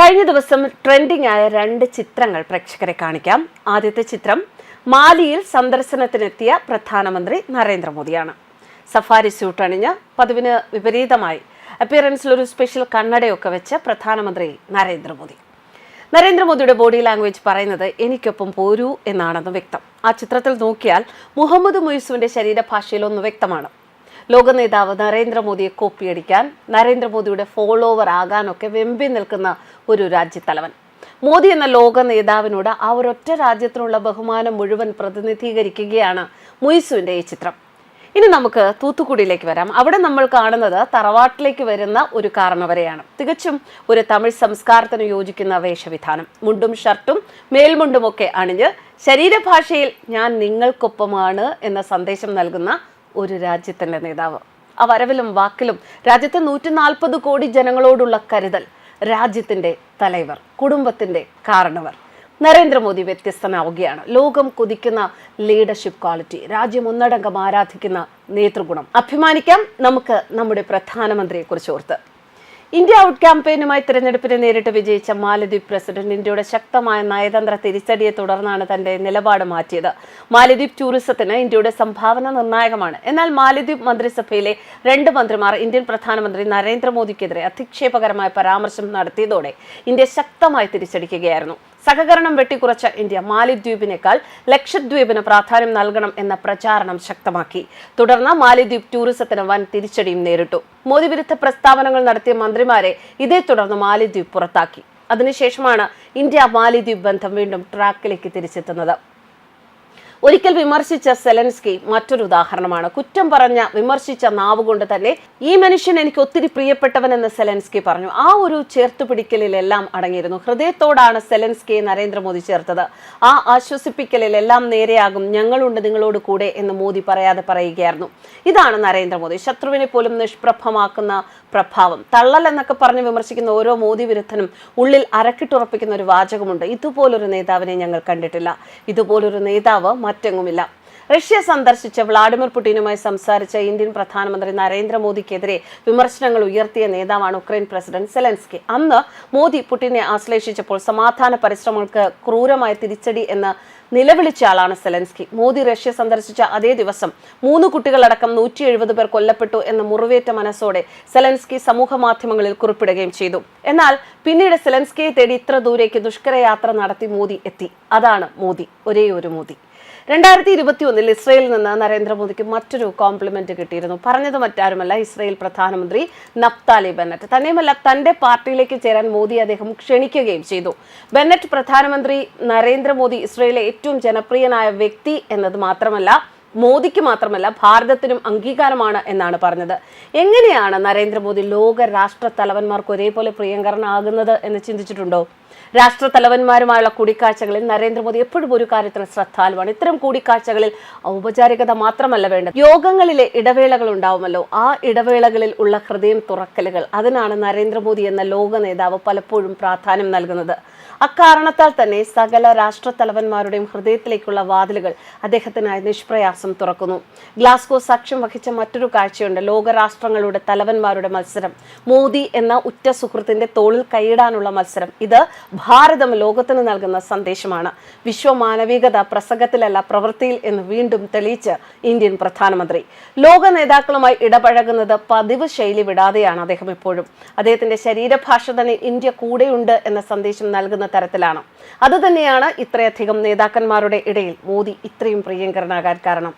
കഴിഞ്ഞ ദിവസം ട്രെൻഡിംഗ് ആയ രണ്ട് ചിത്രങ്ങൾ പ്രേക്ഷകരെ കാണിക്കാം. ആദ്യത്തെ ചിത്രം മാലിയിൽ സന്ദർശനത്തിനെത്തിയ പ്രധാനമന്ത്രി നരേന്ദ്രമോദിയാണ്. സഫാരി സ്യൂട്ട് അണിഞ്ഞ് പതിവിന് വിപരീതമായി അപ്പിയറൻസിൽ ഒരു സ്പെഷ്യൽ കണ്ണടയൊക്കെ വെച്ച് പ്രധാനമന്ത്രി നരേന്ദ്രമോദി. നരേന്ദ്രമോദിയുടെ ബോഡി ലാംഗ്വേജ് പറയുന്നത് എനിക്കൊപ്പം പോരൂ എന്നാണെന്ന് വ്യക്തം. ആ ചിത്രത്തിൽ നോക്കിയാൽ മുഹമ്മദ് മൊയ്സുവിന്റെ ശരീരഭാഷയിലൊന്ന് വ്യക്തമാണ്. ലോക നേതാവ് നരേന്ദ്രമോദിയെ കോപ്പിയടിക്കാൻ നരേന്ദ്രമോദിയുടെ ഫോളോവർ ആകാനൊക്കെ വെമ്പി നിൽക്കുന്ന ഒരു രാജ്യത്തലവൻ. മോദി എന്ന ലോക നേതാവിനോട് ആ ഒരൊറ്റ രാജ്യത്തിനുള്ള ബഹുമാനം മുഴുവൻ പ്രതിനിധീകരിക്കുകയാണ് മുയിസുവിന്റെ ഈ ചിത്രം. ഇനി നമുക്ക് തൂത്തുക്കുടിയിലേക്ക് വരാം. അവിടെ നമ്മൾ കാണുന്നത് തറവാട്ടിലേക്ക് വരുന്ന ഒരു കാരണവരെയാണ്. തികച്ചും ഒരു തമിഴ് സംസ്കാരത്തിന് യോജിക്കുന്ന വേഷവിധാനം. മുണ്ടും ഷർട്ടും മേൽമുണ്ടും ഒക്കെ അണിഞ്ഞ് ശരീരഭാഷയിൽ ഞാൻ നിങ്ങൾക്കൊപ്പമാണ് എന്ന സന്ദേശം നൽകുന്ന ഒരു രാജ്യത്തിന്റെ നേതാവ്. ആ വരവിലും വാക്കിലും രാജ്യത്തെ നൂറ്റി നാൽപ്പത് കോടി ജനങ്ങളോടുള്ള കരുതൽ രാജ്യത്തിന്റെ തലൈവർ കുടുംബത്തിന്റെ കാരണവർ. നരേന്ദ്രമോദി വ്യത്യസ്തനാവുകയാണ്. ലോകം കൊതിക്കുന്ന ലീഡർഷിപ്പ് ക്വാളിറ്റി രാജ്യം ഒന്നടങ്കം ആരാധിക്കുന്ന നേതൃഗുണം. അഭിമാനിക്കാം. നമുക്ക് നമ്മുടെ പ്രധാനമന്ത്രിയെക്കുറിച്ച് ഓർത്ത് ഇന്ത്യ ഔട്ട് ക്യാമ്പയിനുമായി തിരഞ്ഞെടുപ്പിനെ നേരിട്ട് വിജയിച്ച മാലദ്വീപ് പ്രസിഡന്റ് ഇന്ത്യയുടെ ശക്തമായ നയതന്ത്ര തിരിച്ചടിയെ തുടർന്നാണ് തന്റെ നിലപാട് മാറ്റിയത്. മാലദ്വീപ് ടൂറിസത്തിന് ഇന്ത്യയുടെ സംഭാവന നിർണായകമാണ്. എന്നാൽ മാലദ്വീപ് മന്ത്രിസഭയിലെ രണ്ട് മന്ത്രിമാർ ഇന്ത്യൻ പ്രധാനമന്ത്രി നരേന്ദ്രമോദിക്കെതിരെ അധിക്ഷേപകരമായ പരാമർശം നടത്തിയതോടെ ഇന്ത്യ ശക്തമായി തിരിച്ചടിക്കുകയായിരുന്നു. സഹകരണം വെട്ടിക്കുറച്ച ഇന്ത്യ മാലിദ്വീപിനേക്കാൾ ലക്ഷദ്വീപിന് പ്രാധാന്യം നൽകണം എന്ന പ്രചാരണം ശക്തമാക്കി. തുടർന്ന് മാലിദ്വീപ് ടൂറിസത്തിന് വൻ തിരിച്ചടിയും നേരിട്ടു. മോദി വിരുദ്ധ പ്രസ്താവനകൾ നടത്തിയ മന്ത്രിമാരെ ഇതേ തുടർന്ന് മാലിദ്വീപ് പുറത്താക്കി. അതിനുശേഷമാണ് ഇന്ത്യ മാലിദ്വീപ് ബന്ധം വീണ്ടും ട്രാക്കിലേക്ക് തിരിച്ചെത്തുന്നത്. ഒരിക്കൽ വിമർശിച്ച സെലൻസ്കി മറ്റൊരു ഉദാഹരണമാണ്. കുറ്റം പറഞ്ഞ വിമർശിച്ച നാവ് കൊണ്ട് തന്നെ ഈ മനുഷ്യൻ എനിക്ക് ഒത്തിരി പ്രിയപ്പെട്ടവനെന്ന് സെലൻസ്കി പറഞ്ഞു. ആ ഒരു ചേർത്തുപിടിക്കലിലെല്ലാം അടങ്ങിയിരുന്നു. ഹൃദയത്തോടാണ് സെലൻസ്കിയെ നരേന്ദ്രമോദി ചേർത്തത്. ആ ആശ്വസിപ്പിക്കലിലെല്ലാം നേരെയാകും ഞങ്ങളുണ്ട് നിങ്ങളോട് കൂടെ എന്ന് മോദി പറയാതെ പറയുകയായിരുന്നു. ഇതാണ് നരേന്ദ്രമോദി. ശത്രുവിനെ പോലും നിഷ്പ്രഭമാക്കുന്ന പ്രഭാവം. തള്ളൽ എന്നൊക്കെ പറഞ്ഞ് വിമർശിക്കുന്ന ഓരോ മോദി വിരുദ്ധനും ഉള്ളിൽ അരക്കിട്ടുറപ്പിക്കുന്ന ഒരു വാചകമുണ്ട്. ഇതുപോലൊരു നേതാവിനെ ഞങ്ങൾ കണ്ടിട്ടില്ല. ഇതുപോലൊരു നേതാവ് മറ്റെങ്ങുമില്ല. റഷ്യ സന്ദർശിച്ച വ്ളാഡിമിർ പുടിനുമായി സംസാരിച്ച ഇന്ത്യൻ പ്രധാനമന്ത്രി നരേന്ദ്രമോദിക്കെതിരെ വിമർശനങ്ങൾ ഉയർത്തിയ നേതാവാണ് ഉക്രൈൻ പ്രസിഡന്റ് സെലൻസ്കി. അന്ന് മോദി പുടിനെ ആശ്ലേഷിച്ചപ്പോൾ സമാധാന പരിശ്രമങ്ങൾക്ക് ക്രൂരമായ തിരിച്ചടി എന്ന് നിലവിളിച്ച ആളാണ് സെലൻസ്കി. മോദി റഷ്യ സന്ദർശിച്ച അതേ ദിവസം മൂന്ന് കുട്ടികളടക്കം നൂറ്റി എഴുപത് പേർ കൊല്ലപ്പെട്ടു എന്ന മുറിവേറ്റ മനസ്സോടെ സെലൻസ്കി സമൂഹ മാധ്യമങ്ങളിൽ കുറിപ്പിടുകയും ചെയ്തു. എന്നാൽ പിന്നീട് സെലൻസ്കിയെ തേടി ഇത്ര ദൂരേക്ക് ദുഷ്കരയാത്ര നടത്തി മോദി എത്തി. അതാണ് മോദി. ഒരേ ഒരു മോദി. രണ്ടായിരത്തി ഇരുപത്തി ഒന്നിൽ ഇസ്രയേലിൽ നിന്ന് നരേന്ദ്രമോദിക്ക് മറ്റൊരു കോംപ്ലിമെന്റ് കിട്ടിയിരുന്നു. പറഞ്ഞത് മറ്റാരുമല്ല ഇസ്രയേൽ പ്രധാനമന്ത്രി നഫ്താലി ബെന്നറ്റ്. തന്നെയുമല്ല തന്റെ പാർട്ടിയിലേക്ക് ചേരാൻ മോദി അദ്ദേഹം ക്ഷണിക്കുകയും ചെയ്തു. ബെന്നറ്റ് പ്രധാനമന്ത്രി നരേന്ദ്രമോദി ഇസ്രയേലിലെ ഏറ്റവും ജനപ്രിയനായ വ്യക്തി എന്നത് മാത്രമല്ല മോദിക്ക് മാത്രമല്ല ഭാരതത്തിനും അംഗീകാരമാണ് എന്നാണ് പറഞ്ഞത്. എങ്ങനെയാണ് നരേന്ദ്രമോദി ലോക രാഷ്ട്ര തലവന്മാർക്ക് ഒരേപോലെ പ്രിയങ്കരനാകുന്നത് എന്ന് ചിന്തിച്ചിട്ടുണ്ടോ? രാഷ്ട്ര തലവന്മാരുമായുള്ള കൂടിക്കാഴ്ചകളിൽ നരേന്ദ്രമോദി എപ്പോഴും ഒരു കാര്യത്തിൽ ശ്രദ്ധാലുവാണ്. ഇത്തരം കൂടിക്കാഴ്ചകളിൽ ഔപചാരികത മാത്രമല്ല വേണ്ടത്. യോഗങ്ങളിലെ ഇടവേളകൾ ഉണ്ടാവുമല്ലോ. ആ ഇടവേളകളിൽ ഉള്ള ഹൃദയം തുറക്കലുകൾ. അതിനാണ് നരേന്ദ്രമോദി എന്ന ലോക നേതാവ് പലപ്പോഴും പ്രാധാന്യം നൽകുന്നത്. അക്കാരണത്താൽ തന്നെ സകല രാഷ്ട്ര തലവന്മാരുടെയും ഹൃദയത്തിലേക്കുള്ള വാതിലുകൾ അദ്ദേഹത്തിനായി നിഷ്പ്രയാസം തുറക്കുന്നു. ഗ്ലാസ്കോ സാക്ഷ്യം വഹിച്ച മറ്റൊരു കാഴ്ചയുണ്ട്. ലോകരാഷ്ട്രങ്ങളുടെ തലവന്മാരുടെ മത്സരം. മോദി എന്ന ഉറ്റ സുഹൃത്തിന്റെ തോളിൽ കൈയിടാനുള്ള മത്സരം. ഇത് ഭാരതം ലോകത്തിന് നൽകുന്ന സന്ദേശമാണ്. വിശ്വമാനവികത പ്രസംഗത്തിലല്ല പ്രവൃത്തിയിൽ എന്ന് വീണ്ടും തെളിയിച്ച് ഇന്ത്യൻ പ്രധാനമന്ത്രി. ലോക നേതാക്കളുമായി ഇടപഴകുന്നത് പതിവ് ശൈലി വിടാതെയാണ് അദ്ദേഹം ഇപ്പോഴും. അദ്ദേഹത്തിന്റെ ശരീരഭാഷ തന്നെ ഇന്ത്യ കൂടെയുണ്ട് എന്ന സന്ദേശം നൽകുന്ന തരത്തിലാണ്. അതുതന്നെയാണ് ഇത്രയധികം നേതാക്കന്മാരുടെ ഇടയിൽ മോദി ഇത്രയും പ്രിയങ്കരനാകാൻ കാരണം.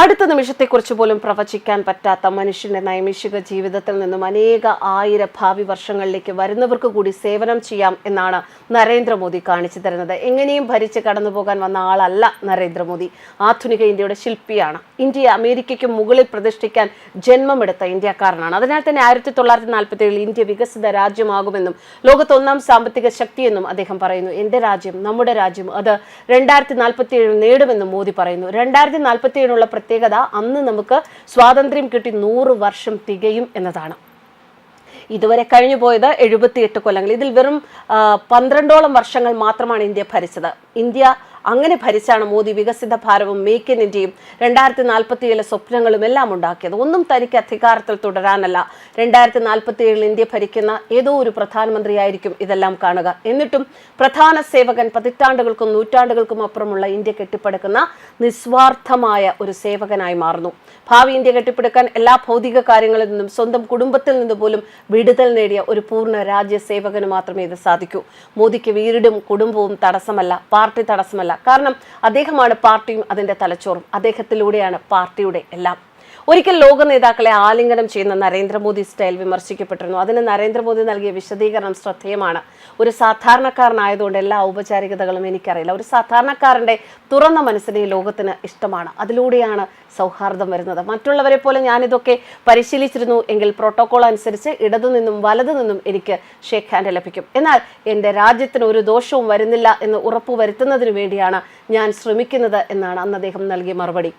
അടുത്ത നിമിഷത്തെക്കുറിച്ച് പോലും പ്രവചിക്കാൻ പറ്റാത്ത മനുഷ്യന്റെ നൈമിഷിക ജീവിതത്തിൽ നിന്നും അനേക ആയിര ഭാവി വർഷങ്ങളിലേക്ക് വരുന്നവർക്ക് കൂടി സേവനം ചെയ്യാം എന്നാണ് നരേന്ദ്രമോദി കാണിച്ചു തരുന്നത്. എങ്ങനെയും ഭരിച്ച് കടന്നു പോകാൻ വന്ന ആളല്ല നരേന്ദ്രമോദി. ആധുനിക ഇന്ത്യയുടെ ശില്പിയാണ്. ഇന്ത്യ അമേരിക്കയ്ക്ക് മുകളിൽ പ്രതിഷ്ഠിക്കാൻ ജന്മമെടുത്ത ഇന്ത്യക്കാരനാണ്. അതിനാൽ തന്നെ ആയിരത്തി തൊള്ളായിരത്തി നാൽപ്പത്തി ഏഴിൽ ഇന്ത്യ വികസിത രാജ്യമാകുമെന്നും ലോകത്ത് ഒന്നാം സാമ്പത്തിക ശക്തിയെന്നും അദ്ദേഹം പറയുന്നു. എന്റെ രാജ്യം നമ്മുടെ രാജ്യം അത് രണ്ടായിരത്തി നാൽപ്പത്തി ഏഴിൽ നേടുമെന്നും മോദി പറയുന്നു. രണ്ടായിരത്തി നാൽപ്പത്തി ഏഴിനുള്ള പ്രത്യേകത അന്ന് നമുക്ക് സ്വാതന്ത്ര്യം കിട്ടി നൂറ് വർഷം തികയും എന്നതാണ്. ഇതുവരെ കഴിഞ്ഞു പോയത് എഴുപത്തിയെട്ട് കൊല്ലങ്ങൾ. ഇതിൽ വെറും പന്ത്രണ്ടോളം വർഷങ്ങൾ മാത്രമാണ് ഇന്ത്യ ഭരിച്ചത്. ഇന്ത്യ അങ്ങനെ ഭരിച്ചാണ് മോദി വികസിത ഭാരവും മേക്ക് ഇൻ ഇന്ത്യയും രണ്ടായിരത്തി നാൽപ്പത്തിയേഴിലെ സ്വപ്നങ്ങളും എല്ലാം ഉണ്ടാക്കിയത്. ഒന്നും തനിക്ക് അധികാരത്തിൽ തുടരാനല്ല. രണ്ടായിരത്തി നാൽപ്പത്തിയേഴിൽ ഇന്ത്യ ഭരിക്കുന്ന ഏതോ ഒരു പ്രധാനമന്ത്രിയായിരിക്കും ഇതെല്ലാം കാണുക. എന്നിട്ടും പ്രധാന സേവകൻ പതിറ്റാണ്ടുകൾക്കും നൂറ്റാണ്ടുകൾക്കും അപ്പുറമുള്ള ഇന്ത്യ കെട്ടിപ്പടുക്കുന്ന നിസ്വാർത്ഥമായ ഒരു സേവകനായി മാറുന്നു. ഭാവി ഇന്ത്യ കെട്ടിപ്പടുക്കാൻ എല്ലാ ഭൗതിക കാര്യങ്ങളിൽ നിന്നും സ്വന്തം കുടുംബത്തിൽ നിന്ന് പോലും വിടുതൽ നേടിയ ഒരു പൂർണ രാജ്യ സേവകന് മാത്രമേ ഇത് സാധിക്കൂ. മോദിക്ക് വീടും കുടുംബവും തടസ്സമല്ല പാർട്ടി തടസ്സമല്ല. കാരണം അദ്ദേഹമാണ് പാർട്ടിയും അതിന്റെ തലച്ചോറും. അദ്ദേഹത്തിലൂടെയാണ് പാർട്ടിയുടെ എല്ലാം ഒരിക്കൽ ലോക നേതാക്കളെ ആലിംഗനം ചെയ്യുന്ന നരേന്ദ്രമോദി സ്റ്റൈൽ വിമർശിക്കപ്പെട്ടിരുന്നു. അതിന് നരേന്ദ്രമോദി നൽകിയ വിശദീകരണം ശ്രദ്ധേയമാണ്. ഒരു സാധാരണക്കാരനായതുകൊണ്ട് എല്ലാ ഔപചാരികതകളും എനിക്കറിയില്ല. ഒരു സാധാരണക്കാരന്റെ തുറന്ന മനസ്സിനെ ലോകത്തിന് ഇഷ്ടമാണ്. അതിലൂടെയാണ് സൗഹാർദ്ദം വരുന്നത്. മറ്റുള്ളവരെ പോലെ ഞാനിതൊക്കെ പരിശീലിച്ചിരുന്നു എങ്കിൽ പ്രോട്ടോകോൾ അനുസരിച്ച് ഇടതു നിന്നും വലതു നിന്നും എനിക്ക് ഷേക്ക് ഹാൻഡ് ലഭിക്കും. എന്നാൽ എന്റെ രാജ്യത്തിന് ഒരു ദോഷവും വരുന്നില്ല എന്ന് ഉറപ്പുവരുത്തുന്നതിന് വേണ്ടിയാണ് ഞാൻ ശ്രമിക്കുന്നത് എന്നാണ് അന്ന് അദ്ദേഹം നൽകിയ മറുപടി.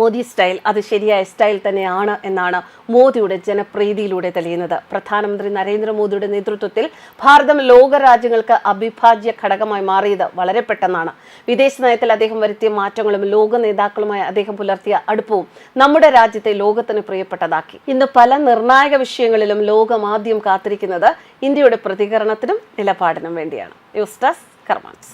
മോദി സ്റ്റൈൽ അത് ശരിയായ സ്റ്റൈൽ തന്നെയാണ് എന്നാണ് മോദിയുടെ ജനപ്രീതിയിലൂടെ തെളിയുന്നത്. പ്രധാനമന്ത്രി നരേന്ദ്രമോദിയുടെ നേതൃത്വത്തിൽ ഭാരതം ലോകരാജ്യങ്ങൾക്ക് അവിഭാജ്യ ഘടകമായി മാറിയത് വളരെ പെട്ടെന്നാണ്. വിദേശ നയത്തിൽ അദ്ദേഹം വരുത്തിയ മാറ്റങ്ങളും ലോക നേതാക്കളുമായി അദ്ദേഹം പുലർത്തിയ അടുപ്പവും നമ്മുടെ രാജ്യത്തെ ലോകത്തിന് പ്രിയപ്പെട്ടതാക്കി. ഇന്ന് പല നിർണായക വിഷയങ്ങളിലും ലോകം ആദ്യം കാത്തിരിക്കുന്നത് ഇന്ത്യയുടെ പ്രതികരണത്തിനും നിലപാടിനും വേണ്ടിയാണ്. News desk കർമാൻസ്.